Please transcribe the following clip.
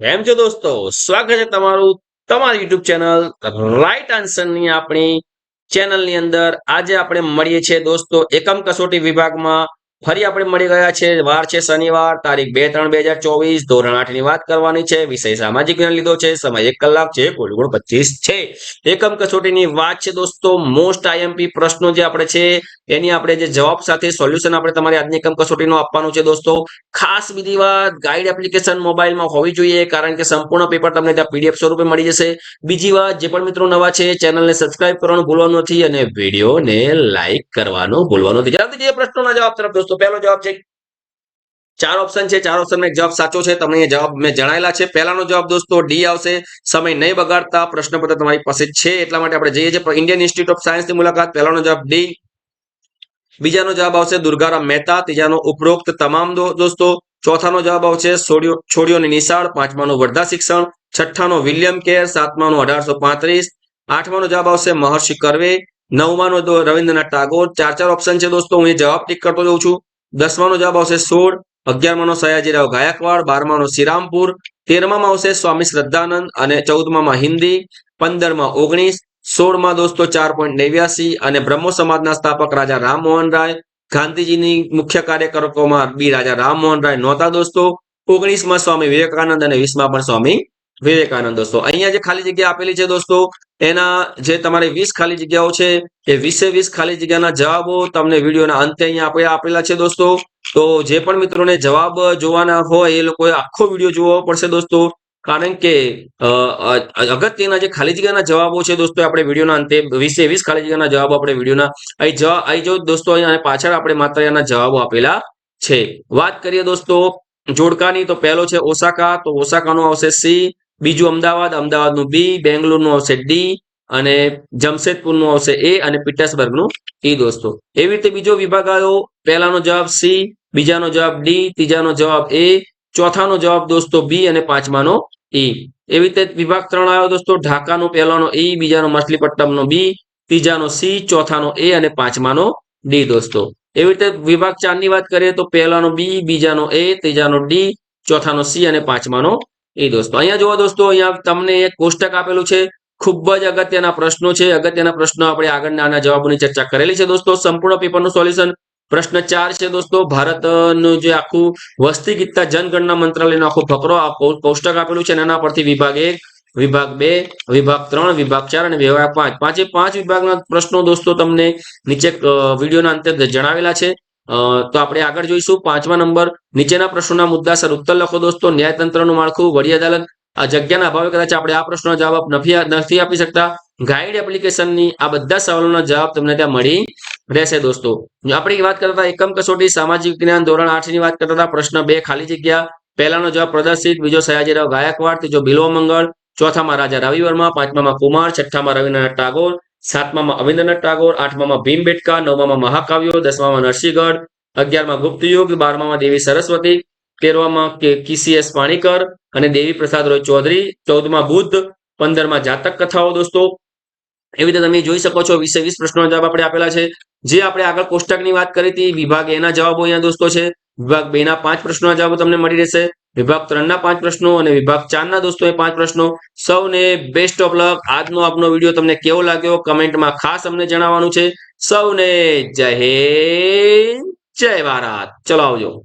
કેમ છો દોસ્તો, સ્વાગત છે તમારું તમારી યુટ્યુબ ચેનલ રાઈટ આન્સરની આપણી ચેનલની અંદર. આજે આપણે મળીએ છીએ દોસ્તો, એકમ કસોટી વિભાગમાં. ફરી આપણે મળી ગયા છે. વાર છે શનિવાર, તારીખ બે ત્રણ બે હજાર ચોવીસ, ધોરણ આઠની વાત કરવાની છે. વિષય સામાજિક વિજ્ઞાન લીધો છે. સમય એક કલાક છે. કુલ ગુણ પચીસ છે. એકમ કસોટીની વાત છે દોસ્તો. મોસ્ટ આઈએમપી પ્રશ્નો જે આપણે છે, એની આપણે જે જવાબ સાથે સોલ્યુશન આપણે તમારી આજની એકમ કસોટીનો આપવાનું છે દોસ્તો. ખાસ બીજી વાત ગાઈડ એપ્લિકેશન મોબાઈલમાં હોવી જોઈએ, કારણ કે સંપૂર્ણ પેપર તમને ત્યાં પીડીએફ સ્વરૂપે મળી જશે. બીજી વાત, જે પણ મિત્રો નવા છે ચેનલને સબસ્ક્રાઇબ કરવાનું ભૂલવાનું નથી અને વિડીયોને લાઈક કરવાનું ભૂલવાનું નથી. જલ્દી જે પ્રશ્નોના જવાબ તરફ દોસ્તો, પહેલો જવાબ છે, ચાર ઓપ્શન છે, ચાર ઓપ્શન જવાબ સાચો છે, તમને જવાબ મેં જણાયેલા છે. પહેલાનો જવાબ દોસ્તો ડી આવશે, સમય નહીં બગાડતા, પ્રશ્નપત્ર તમારી પાસે છે, એટલા માટે આપણે જઈએ છીએ. ઇન્ડિયન ઇન્સ્ટિટ્યૂટ ઓફ સાયન્સની મુલાકાત, પહેલાનો જવાબ ડી બીજાનો જવાબ આવશે દુર્ગારામ મહેતા, ત્રીજાનો ઉપરોક્ત તમામ દોસ્તો, ચોથાનો જવાબ આવશે છોડીઓ છોડીઓની નિશાળ, પાંચમાનું વર્ધા શિક્ષણ, છઠ્ઠાનો વિલિયમ કેર, સાતમાનો અઢારસો પાંત્રીસ, આઠમાનો જવાબ આવશે મહર્ષિ કર્વે નવમાનો રવિન્દ્રનાથ ટાગોર. ચાર ચાર ઓપ્શન છે દોસ્તો, હું એ જવાબ ટીક કરતો જઉં છું. દસમાનો જવાબ આવશે સોળ, અગિયારમાનો સયાજીરાવ ગાયકવાડ, બારમાનો શ્રીરામપુર, તેરમામાં આવશે સ્વામી શ્રદ્ધાનંદ અને ચૌદમામાં હિન્દી, પંદરમાં ઓગણીસ, સોળમાં દોસ્તો ચાર પોઈન્ટ નેવ્યાસી અને બ્રહ્મો સમાજના સ્થાપક રાજા રામમોહન રાય, ગાંધીજીની મુખ્ય કાર્યકરોમાં બી રાજા રામમોહન રાય નહોતા દોસ્તો. ઓગણીસમાં સ્વામી વિવેકાનંદ અને વીસમાં પણ સ્વામી વિવેકાનંદ દોસ્તો. અહીંયા જે ખાલી જગ્યા આપેલી છે દોસ્તો એના જે તમારે વીસ ખાલી જગ્યાઓ છે, એ વીસે વીસ ખાલી જગ્યાના જવાબો તમને વિડીયોના અંતે અહીંયા આપણે આપેલા છે દોસ્તો. તો જે પણ મિત્રોને જવાબ જોવાના હોય, એ લોકોએ આખો વીડિયો જોવો પડશે દોસ્તો. કારણ કે અગત્યના જે ખાલી જગ્યાના જવાબો છે દોસ્તો આપણે વિડીયોના અંતે વીસે વીસ ખાલી જગ્યાના જવાબો આપણે વિડીયોના, અહીં જવા અહીં જો દોસ્તો અહીંયા પાછળ આપણે માત્ર એના જવાબો આપેલા છે. વાત કરીએ દોસ્તો, જોડકાની, તો પહેલો છે ઓસાકા, તો ઓસાકાનો આવશે સી. બીજું અમદાવાદ, અમદાવાદનું બી, બેંગ્લોરનું આવશે ડી અને જમશેદપુરનું આવશે એ અને પીટર્સબર્ગનું ઈ દોસ્તો. એવી રીતે બીજો વિભાગ આવ્યો. પહેલાનો જવાબ સી, બીજાનો જવાબ ડી, ત્રીજાનો જવાબ એ, ચોથાનો જવાબ દોસ્તો બી અને પાંચમાનો ઈ. એવી રીતે વિભાગ ત્રણ આવ્યો દોસ્તો. ઢાકાનો પહેલાનો ઈ, બીજાનો મછલીપટ્ટમનો બી, ત્રીજાનો સી, ચોથાનો એ અને પાંચમાનો ડી દોસ્તો. એવી રીતે વિભાગ ચારની વાત કરીએ તો પહેલાનો બી, બીજાનો એ, ત્રીજાનો ડી, ચોથાનો સી અને પાંચમાનો એ દોસ્તો. અહીંયા જુઓ દોસ્તો, અહીંયા તમને એક કોષ્ટક આપેલું છે. ખૂબ જ અગત્યના પ્રશ્નો છે. અગત્યના પ્રશ્નો આપણે આગળના આના જવાબોની ચર્ચા કરેલી છે દોસ્તો. સંપૂર્ણ પેપરનું સોલ્યુશન પ્રશ્ન ચાર છે દોસ્તો. ભારતનું જે આખું વસ્તી ગીતતા જનગણના મંત્રાલયનો આખો ફકરો કોષ્ટક આપેલું છે એના પરથી વિભાગ એક, વિભાગ બે, વિભાગ ત્રણ, વિભાગ ચાર અને વિભાગ પાંચ. પાંચે પાંચ વિભાગના પ્રશ્નો દોસ્તો તમને નીચે વિડીયોના અંતે જણાવેલા છે. તો આપણે આગળ જોઈશું. પાંચમા નંબર, નીચેના પ્રશ્નોના મુદ્દાસર ઉત્તર લખો દોસ્તો. ન્યાયતંત્રનું માળખું, વડી અદાલત. આ જગ્યાના અભાવે કદાચ આપણે આ પ્રશ્નનો જવાબ નથી આપી શકતા. ગાઈડ એપ્લિકેશનની આ બધા સવાલોના જવાબ તમને ત્યાં મળી રહેશે દોસ્તો. આપણે વાત કરતા એકમ કસોટી, સામાજિક વિજ્ઞાન ધોરણ આઠની વાત કરતા પ્રશ્ન બે, ખાલી જગ્યા. પહેલાનો જવાબ પ્રદર્શિત બીજો સયાજીરાવ ગાયકવાડ, ત્રીજો બિલો મંગળ, ચોથામાં રાજા રવિ વર્મા, પાંચમામાં કુમાર, છઠ્ઠામાં રવિન્દ્રનાથ ટાગોર સાતમામાં અવિન્દ્રનાથ ટાગોર, આઠમામાં ભીમબેટકા નવમામાં મહાકાવ્યો, દસમામાં નરસિંહગઢ, અગિયારમાં ગુપ્ત યુગ બારમામાં દેવી સરસ્વતી તેરવામાં કિસીએસ પાણીકર અને દેવી પ્રસાદ રોય ચૌધરી, ચૌદમાં બુદ્ધ, પંદરમાં જાતક કથાઓ દોસ્તો. એવી રીતે તમે જોઈ શકો છો વીસે વીસ પ્રશ્નોના જવાબ આપણે આપેલા છે. જે આપણે આગળ કોષ્ટકની વાત કરી હતી, વિભાગ એના જવાબો અહીંયા દોસ્તો છે. વિભાગ બે ના પાંચ પ્રશ્નોના જવાબો તમને મળી રહેશે. વિભાગ ત્રણના પાંચ પ્રશ્નો અને વિભાગ ચારના દોસ્તો એ પાંચ પ્રશ્નો. સૌને બેસ્ટ ઓફ લક આજનો આપનો વીડિયો તમને કેવો લાગ્યો કમેન્ટમાં ખાસ અમને જણાવવાનું છે. સૌને જય જય ભારત. ચલો આવજો.